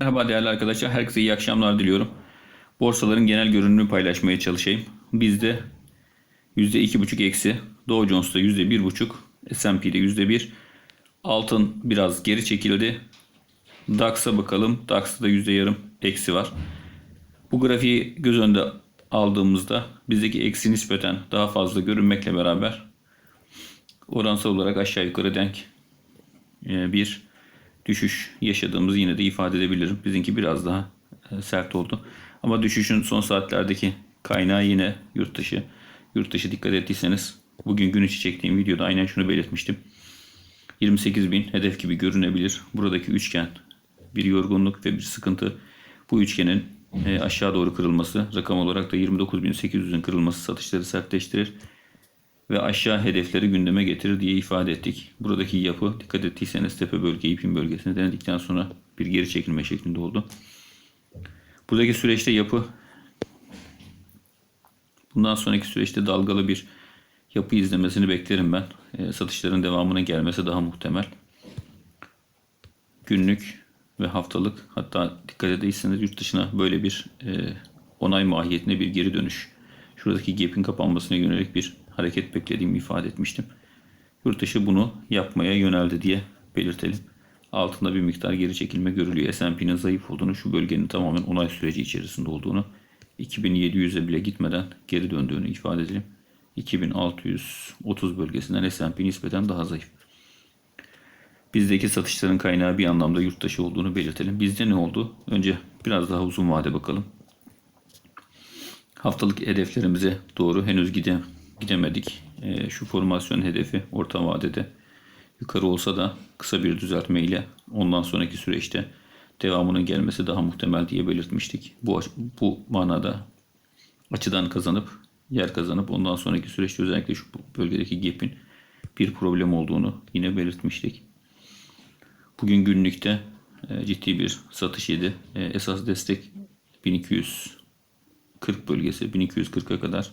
Merhaba değerli arkadaşlar. Herkese iyi akşamlar diliyorum. Borsaların genel görünümünü paylaşmaya çalışayım. Bizde %2,5 eksi. Dow Jones'ta %1,5. S&P'de %1. Altın biraz geri çekildi. DAX'a bakalım. DAX'ta da %yarım eksi var. Bu grafiği göz önünde aldığımızda bizdeki eksi nispeten daha fazla görünmekle beraber oransal olarak aşağı yukarı denk e, bir düşüş yaşadığımızı yine de ifade edebilirim. Bizimki biraz daha e, sert oldu. Ama düşüşün son saatlerdeki kaynağı yine yurt dışı. Yurt dışı dikkat ettiyseniz bugün gün içi çektiğim videoda aynen şunu belirtmiştim. 28 bin hedef gibi görünebilir. Buradaki üçgen bir yorgunluk ve bir sıkıntı. Bu üçgenin e, aşağı doğru kırılması, rakam olarak da 29.800'ün kırılması satışları sertleştirir ve aşağı hedefleri gündeme getirir diye ifade ettik. Buradaki yapı dikkat ettiyseniz tepe bölge, ipin bölgesini denedikten sonra bir geri çekilme şeklinde oldu. Buradaki süreçte yapı bundan sonraki süreçte dalgalı bir yapı izlemesini beklerim ben. E, satışların devamına gelmesi daha muhtemel. Günlük ve haftalık hatta dikkat ederseniz yurt dışına böyle bir e, onay mahiyetine bir geri dönüş. Şuradaki gap'in kapanmasına yönelik bir hareket beklediğimi ifade etmiştim. Yurt dışı bunu yapmaya yöneldi diye belirtelim. Altında bir miktar geri çekilme görülüyor. S&P'nin zayıf olduğunu, şu bölgenin tamamen onay süreci içerisinde olduğunu, 2700'e bile gitmeden geri döndüğünü ifade edelim. 2630 bölgesinden S&P nispeten daha zayıf. Bizdeki satışların kaynağı bir anlamda yurt dışı olduğunu belirtelim. Bizde ne oldu? Önce biraz daha uzun vade bakalım. Haftalık hedeflerimize doğru henüz gide, gidemedik. E, şu formasyon hedefi orta vadede yukarı olsa da kısa bir düzeltme ile ondan sonraki süreçte devamının gelmesi daha muhtemel diye belirtmiştik. Bu, bu manada açıdan kazanıp yer kazanıp ondan sonraki süreçte özellikle şu bölgedeki gap'in bir problem olduğunu yine belirtmiştik. Bugün günlükte e, ciddi bir satış yedi. E, esas destek 1240 bölgesi 1240'a kadar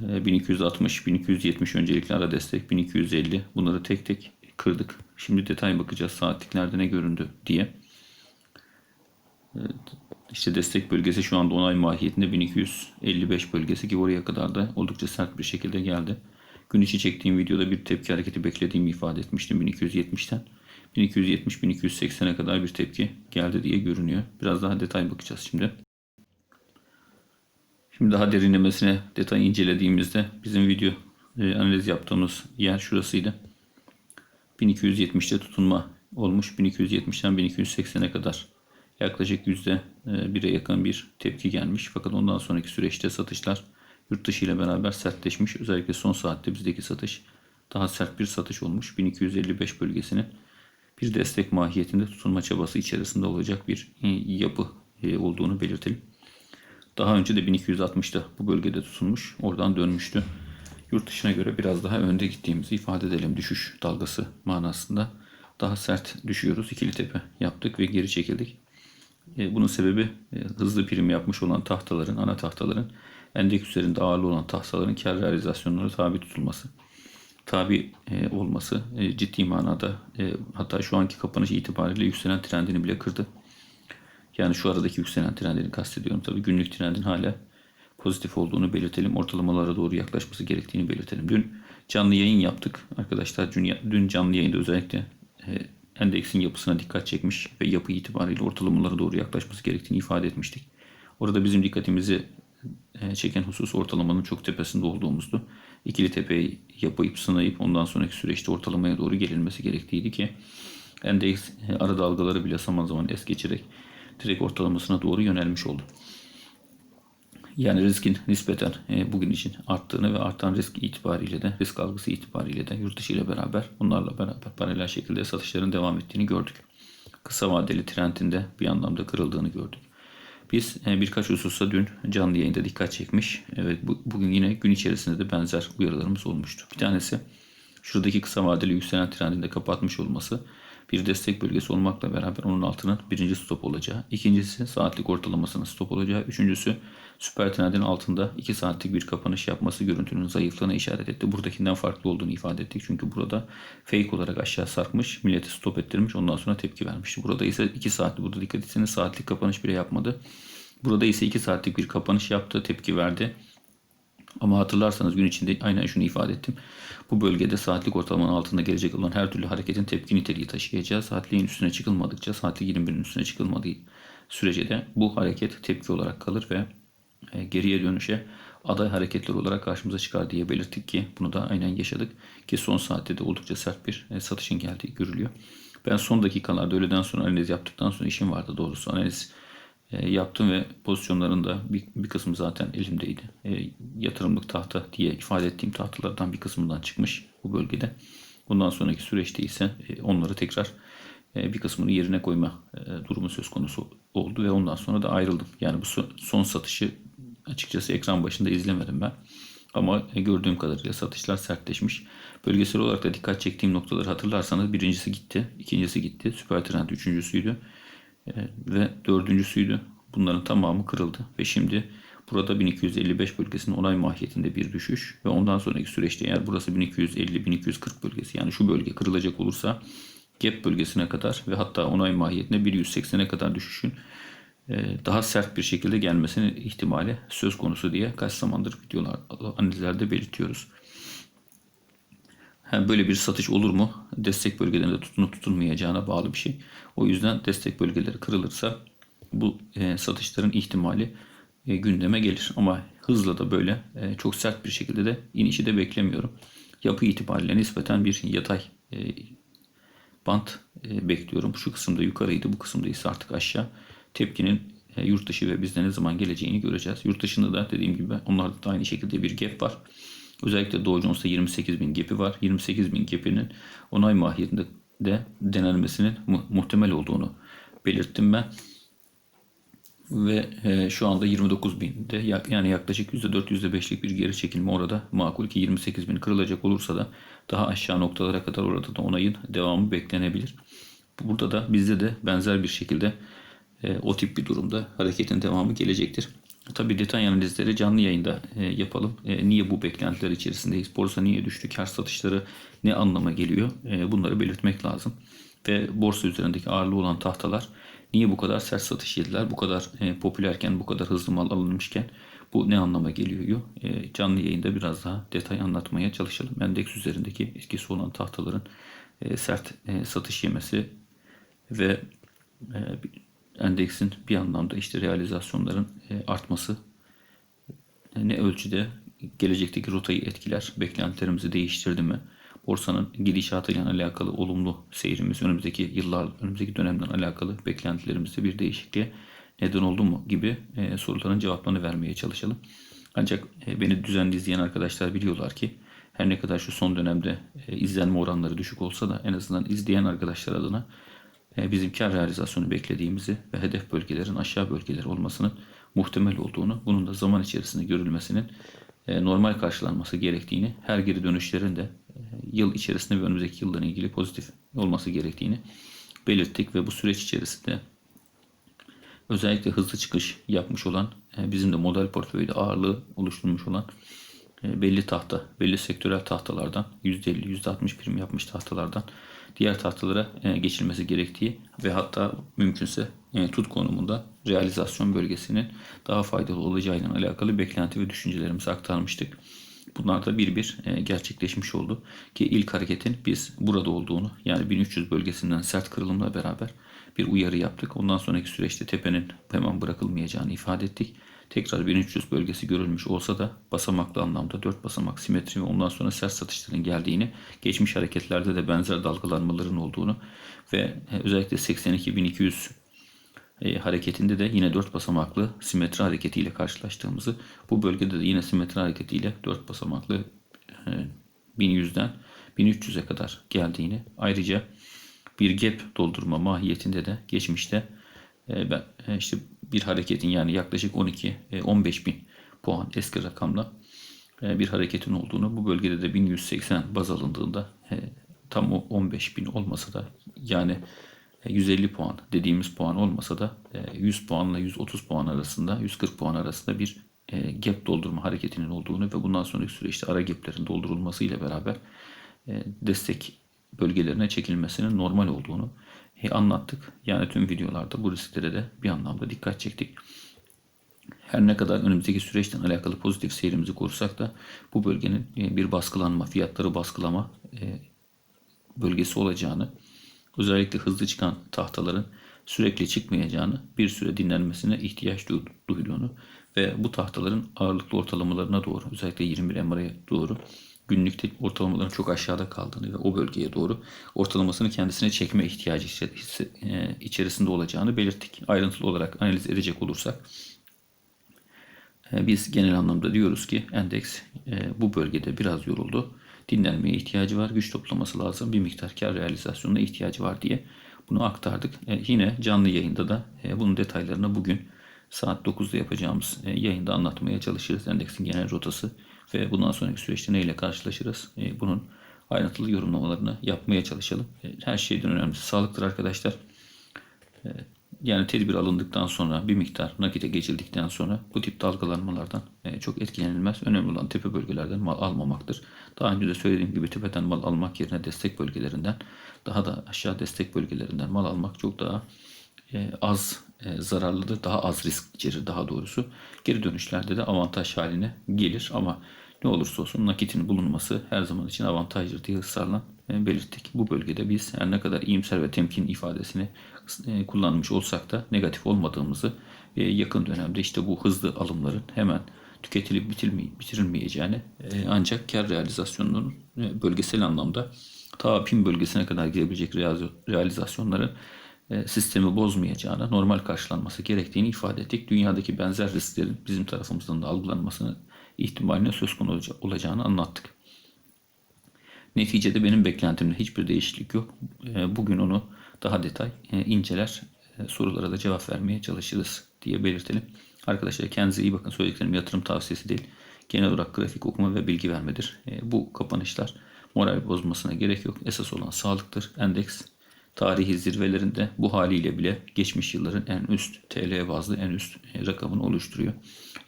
1260, 1270 öncelikli ara destek, 1250 bunları tek tek kırdık. Şimdi detay bakacağız saatliklerde ne göründü diye. İşte destek bölgesi şu anda onay mahiyetinde 1255 bölgesi ki oraya kadar da oldukça sert bir şekilde geldi. Gün içi çektiğim videoda bir tepki hareketi beklediğimi ifade etmiştim 1270'ten. 1270-1280'e kadar bir tepki geldi diye görünüyor. Biraz daha detay bakacağız şimdi. Şimdi daha derinlemesine detay incelediğimizde bizim video e, analiz yaptığımız yer şurasıydı. 1270'te tutunma olmuş. 1270'ten 1280'e kadar yaklaşık %1'e yakın bir tepki gelmiş. Fakat ondan sonraki süreçte satışlar yurt dışı ile beraber sertleşmiş. Özellikle son saatte bizdeki satış daha sert bir satış olmuş. 1255 bölgesinin bir destek mahiyetinde tutunma çabası içerisinde olacak bir e, yapı e, olduğunu belirtelim. Daha önce de 1260'da bu bölgede tutulmuş. Oradan dönmüştü. Yurt dışına göre biraz daha önde gittiğimizi ifade edelim. Düşüş dalgası manasında daha sert düşüyoruz. İkili tepe yaptık ve geri çekildik. E, bunun sebebi hızlı prim yapmış olan tahtaların, ana tahtaların endeks üzerinde ağırlı olan tahtaların kar realizasyonları tabi tutulması tabi e, olması e, ciddi manada e, hatta şu anki kapanış itibariyle yükselen trendini bile kırdı. Yani şu aradaki yükselen trendini kastediyorum. Tabi günlük trendin hala pozitif olduğunu belirtelim. Ortalamalara doğru yaklaşması gerektiğini belirtelim. Dün canlı yayın yaptık. Arkadaşlar dün, dün canlı yayında özellikle e, endeksin yapısına dikkat çekmiş ve yapı itibariyle ortalamalara doğru yaklaşması gerektiğini ifade etmiştik. Orada bizim dikkatimizi e, çeken husus ortalamanın çok tepesinde olduğumuzdu. İkili tepeyi yapayıp sınayıp ondan sonraki süreçte ortalamaya doğru gelinmesi gerektiğiydi ki endeks e, ara dalgaları bile zaman zaman es geçerek direkt ortalamasına doğru yönelmiş oldu. Yani riskin nispeten e, bugün için arttığını ve artan risk itibariyle de risk algısı itibariyle de yurt dışı ile beraber bunlarla beraber paralel şekilde satışların devam ettiğini gördük. Kısa vadeli trendinde bir anlamda kırıldığını gördük. Biz e, birkaç hususa dün canlı yayında dikkat çekmiş. Evet bu, bugün yine gün içerisinde de benzer uyarılarımız olmuştu. Bir tanesi şuradaki kısa vadeli yükselen trendinde kapatmış olması bir destek bölgesi olmakla beraber onun altının birinci stop olacağı. İkincisi saatlik ortalamasının stop olacağı. Üçüncüsü süper trendin altında 2 saatlik bir kapanış yapması görüntünün zayıflığına işaret etti. Buradakinden farklı olduğunu ifade ettik. Çünkü burada fake olarak aşağı sarkmış, milleti stop ettirmiş, ondan sonra tepki vermişti. Burada ise 2 saatli, burada dikkat etseniz saatlik kapanış bile yapmadı. Burada ise 2 saatlik bir kapanış yaptı, tepki verdi. Ama hatırlarsanız gün içinde aynen şunu ifade ettim. Bu bölgede saatlik ortalamanın altında gelecek olan her türlü hareketin tepki niteliği taşıyacağı, saatliğin üstüne çıkılmadıkça, saatlik 21'in üstüne çıkılmadığı sürece de bu hareket tepki olarak kalır ve e, geriye dönüşe aday hareketler olarak karşımıza çıkar diye belirttik ki bunu da aynen yaşadık ki son saatte de oldukça sert bir e, satışın geldiği görülüyor. Ben son dakikalarda öğleden sonra analiz yaptıktan sonra işim vardı doğrusu analiz e, yaptım ve pozisyonlarında bir, bir kısmı zaten elimdeydi. E, yatırımlık tahta diye ifade ettiğim tahtalardan bir kısmından çıkmış bu bölgede. Bundan sonraki süreçte ise e, onları tekrar e, bir kısmını yerine koyma e, durumu söz konusu oldu ve ondan sonra da ayrıldım. Yani bu son, son satışı açıkçası ekran başında izlemedim ben. Ama e, gördüğüm kadarıyla satışlar sertleşmiş. Bölgesel olarak da dikkat çektiğim noktaları hatırlarsanız birincisi gitti, ikincisi gitti, süper trend üçüncüsüydü. Ee, ve dördüncüsüydü. Bunların tamamı kırıldı ve şimdi burada 1255 bölgesinin onay mahiyetinde bir düşüş ve ondan sonraki süreçte eğer burası 1250-1240 bölgesi yani şu bölge kırılacak olursa gap bölgesine kadar ve hatta onay mahiyetine 1.180'e kadar düşüşün e, daha sert bir şekilde gelmesinin ihtimali söz konusu diye kaç zamandır videolar analizlerde belirtiyoruz. Böyle bir satış olur mu? Destek bölgelerinde tutunup tutulmayacağına bağlı bir şey. O yüzden destek bölgeleri kırılırsa bu e, satışların ihtimali e, gündeme gelir. Ama hızla da böyle e, çok sert bir şekilde de inişi de beklemiyorum. Yapı itibariyle nispeten bir yatay e, bant bekliyorum. Şu kısımda yukarıydı, bu kısımda ise artık aşağı. Tepkinin yurt dışı ve bizde ne zaman geleceğini göreceğiz. Yurt dışında da dediğim gibi onlarda da aynı şekilde bir gap var. Özellikle Dow Jones'ta 28 bin gap'i var. 28 bin gap'inin onay mahiyetinde de denenmesinin mu- muhtemel olduğunu belirttim ben. Ve e, şu anda 29 binde yani yaklaşık %4 %5'lik bir geri çekilme orada makul ki 28 bin kırılacak olursa da daha aşağı noktalara kadar orada da onayın devamı beklenebilir. Burada da bizde de benzer bir şekilde e, o tip bir durumda hareketin devamı gelecektir. Tabi detay analizleri canlı yayında e, yapalım. E, niye bu beklentiler içerisindeyiz? Borsa niye düştü? Kar satışları ne anlama geliyor? E, bunları belirtmek lazım. Ve borsa üzerindeki ağırlığı olan tahtalar niye bu kadar sert satış yediler? Bu kadar e, popülerken, bu kadar hızlı mal alınmışken bu ne anlama geliyor? E, canlı yayında biraz daha detay anlatmaya çalışalım. Endeks üzerindeki etkisi olan tahtaların e, sert e, satış yemesi ve e, endeksin bir anlamda işte realizasyonların e, artması e, ne ölçüde gelecekteki rotayı etkiler, beklentilerimizi değiştirdi mi? Borsanın gidişatıyla alakalı olumlu seyrimiz, önümüzdeki yıllar, önümüzdeki dönemden alakalı beklentilerimizde bir değişikliğe neden oldu mu gibi e, soruların cevaplarını vermeye çalışalım. Ancak beni düzenli izleyen arkadaşlar biliyorlar ki her ne kadar şu son dönemde izlenme oranları düşük olsa da en azından izleyen arkadaşlar adına bizim kar realizasyonu beklediğimizi ve hedef bölgelerin aşağı bölgeler olmasının muhtemel olduğunu, bunun da zaman içerisinde görülmesinin e, normal karşılanması gerektiğini, her geri dönüşlerin de e, yıl içerisinde ve önümüzdeki yıldan ilgili pozitif olması gerektiğini belirttik ve bu süreç içerisinde özellikle hızlı çıkış yapmış olan, bizim de model portföyde ağırlığı oluşturmuş olan belli tahta, belli sektörel tahtalardan %50, %60 prim yapmış tahtalardan diğer tahtalara e, geçilmesi gerektiği ve hatta mümkünse e, tut konumunda realizasyon bölgesinin daha faydalı olacağıyla alakalı beklenti ve düşüncelerimizi aktarmıştık. Bunlar da bir bir e, gerçekleşmiş oldu. Ki ilk hareketin biz burada olduğunu yani 1300 bölgesinden sert kırılımla beraber bir uyarı yaptık. Ondan sonraki süreçte tepenin hemen bırakılmayacağını ifade ettik tekrar 1300 bölgesi görülmüş olsa da basamaklı anlamda 4 basamak simetri ve ondan sonra sert satışların geldiğini, geçmiş hareketlerde de benzer dalgalanmaların olduğunu ve e, özellikle 82.200 e, hareketinde de yine 4 basamaklı simetri hareketiyle karşılaştığımızı, bu bölgede de yine simetri hareketiyle 4 basamaklı e, 1100'den 1300'e kadar geldiğini, ayrıca bir gap doldurma mahiyetinde de geçmişte e, ben e, işte bir hareketin yani yaklaşık 12-15 e, bin puan eski rakamla bir hareketin olduğunu bu bölgede de 1180 baz alındığında tam o 15 bin olmasa da yani e, 150 puan dediğimiz puan olmasa da e, 100 puanla 130 puan arasında 140 puan arasında bir gap doldurma hareketinin olduğunu ve bundan sonraki süreçte ara gaplerin doldurulması ile beraber destek bölgelerine çekilmesinin normal olduğunu e, anlattık. Yani tüm videolarda bu risklere de bir anlamda dikkat çektik. Her ne kadar önümüzdeki süreçten alakalı pozitif seyrimizi korursak da bu bölgenin e, bir baskılanma, fiyatları baskılama e, bölgesi olacağını, özellikle hızlı çıkan tahtaların sürekli çıkmayacağını, bir süre dinlenmesine ihtiyaç du- duyduğunu ve bu tahtaların ağırlıklı ortalamalarına doğru, özellikle 21 MR'ye doğru günlükte ortalamaların çok aşağıda kaldığını ve o bölgeye doğru ortalamasını kendisine çekme ihtiyacı e, içerisinde olacağını belirttik. Ayrıntılı olarak analiz edecek olursak e, biz genel anlamda diyoruz ki endeks e, bu bölgede biraz yoruldu. Dinlenmeye ihtiyacı var, güç toplaması lazım, bir miktar kar realizasyonuna ihtiyacı var diye bunu aktardık. Yine canlı yayında da bunun detaylarını bugün saat 9'da yapacağımız yayında anlatmaya çalışırız. Endeksin genel rotası ve bundan sonraki süreçte neyle karşılaşırız? E, Bunun ayrıntılı yorumlamalarını yapmaya çalışalım. E, Her şeyden önemlisi sağlıktır arkadaşlar. Yani tedbir alındıktan sonra bir miktar nakite geçildikten sonra bu tip dalgalanmalardan e, çok etkilenilmez. Önemli olan tepe bölgelerden mal almamaktır. Daha önce de söylediğim gibi tepeden mal almak yerine destek bölgelerinden daha da aşağı destek bölgelerinden mal almak çok daha e, az e, zararlıdır. Daha az risk içerir daha doğrusu. Geri dönüşlerde de avantaj haline gelir ama ne olursa olsun nakitin bulunması her zaman için avantajdır diye ısrarla e, belirttik. Bu bölgede biz her ne kadar iyimser ve temkin ifadesini e, kullanmış olsak da negatif olmadığımızı e, yakın dönemde işte bu hızlı alımların hemen tüketilip bitirilmeyeceğini ancak kar realizasyonunun bölgesel anlamda ta pin bölgesine kadar girebilecek realiz- realizasyonların sistemi bozmayacağını, normal karşılanması gerektiğini ifade ettik. Dünyadaki benzer risklerin bizim tarafımızdan da algılanmasını ihtimaline söz konusu olacağını anlattık. Neticede benim beklentimde hiçbir değişiklik yok. E, Bugün onu daha detay e, inceler, e, sorulara da cevap vermeye çalışırız diye belirtelim. Arkadaşlar kendinize iyi bakın. Söylediklerim yatırım tavsiyesi değil. Genel olarak grafik okuma ve bilgi vermedir. E, Bu kapanışlar moral bozmasına gerek yok. Esas olan sağlıktır. Endeks tarihi zirvelerinde bu haliyle bile geçmiş yılların en üst TL bazlı en üst e, rakamını oluşturuyor.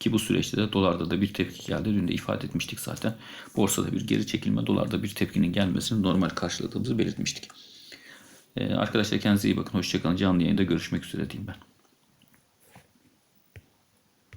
Ki bu süreçte de dolarda da bir tepki geldi. Dün de ifade etmiştik zaten. Borsada bir geri çekilme, dolarda bir tepkinin gelmesini normal karşıladığımızı belirtmiştik. Ee, arkadaşlar kendinize iyi bakın. Hoşçakalın. Canlı yayında görüşmek üzere diyeyim ben.